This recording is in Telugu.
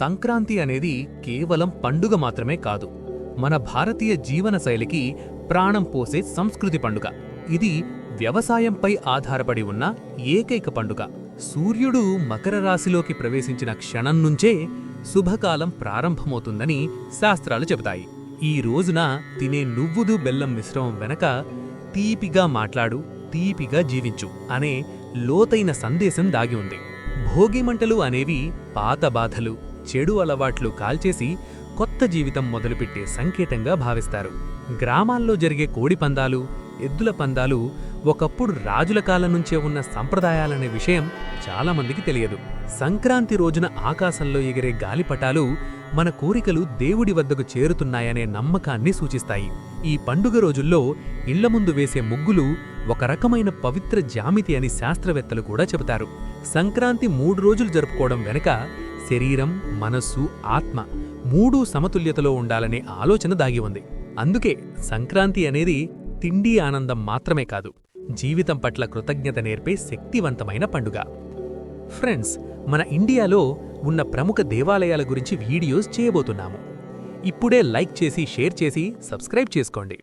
సంక్రాంతి అనేది కేవలం పండుగ మాత్రమే కాదు. మన భారతీయ జీవనశైలికి ప్రాణం పోసే సంస్కృతి పండుగ. ఇది వ్యవసాయంపై ఆధారపడి ఉన్న ఏకైక పండుగ. సూర్యుడు మకర రాశిలోకి ప్రవేశించిన క్షణం నుంచే శుభకాలం ప్రారంభమవుతుందని శాస్త్రాలు చెబుతాయి. ఈ రోజున తినే నువ్వుదు బెల్లం మిశ్రమం వెనక తీపిగా మాట్లాడు తీపిగా జీవించు అనే లోతైన సందేశం దాగి ఉంది. భోగిమంటలు అనేవి పాత బాధలు చెడు అలవాట్లు కాల్చేసి కొత్త జీవితం మొదలుపెట్టే సంకేతంగా భావిస్తారు. గ్రామాల్లో జరిగే కోడి పందాలు ఎద్దుల పందాలు ఒకప్పుడు రాజుల కాలం నుంచే ఉన్న సంప్రదాయాలనే విషయం చాలామందికి తెలియదు. సంక్రాంతి రోజున ఆకాశంలో ఎగిరే గాలిపటాలు మన కోరికలు దేవుడి వద్దకు చేరుతున్నాయనే నమ్మకాన్ని సూచిస్తాయి. ఈ పండుగ రోజుల్లో ఇళ్ళ ముందు వేసే ముగ్గులు ఒక రకమైన పవిత్ర జామితి అని శాస్త్రవేత్తలు కూడా చెబుతారు. సంక్రాంతి మూడు రోజులు జరుపుకోవడం వెనుక శరీరం మనస్సు ఆత్మ మూడూ సమతుల్యతలో ఉండాలనే ఆలోచన దాగి ఉంది. అందుకే సంక్రాంతి అనేది తిండి ఆనందం మాత్రమే కాదు జీవితం పట్ల కృతజ్ఞత నేర్పే శక్తివంతమైన పండుగ. ఫ్రెండ్స్ మన ఇండియాలో ఉన్న ప్రముఖ దేవాలయాల గురించి వీడియోస్ చేయబోతున్నాము. ఇప్పుడే లైక్ చేసి షేర్ చేసి సబ్స్క్రైబ్ చేసుకోండి.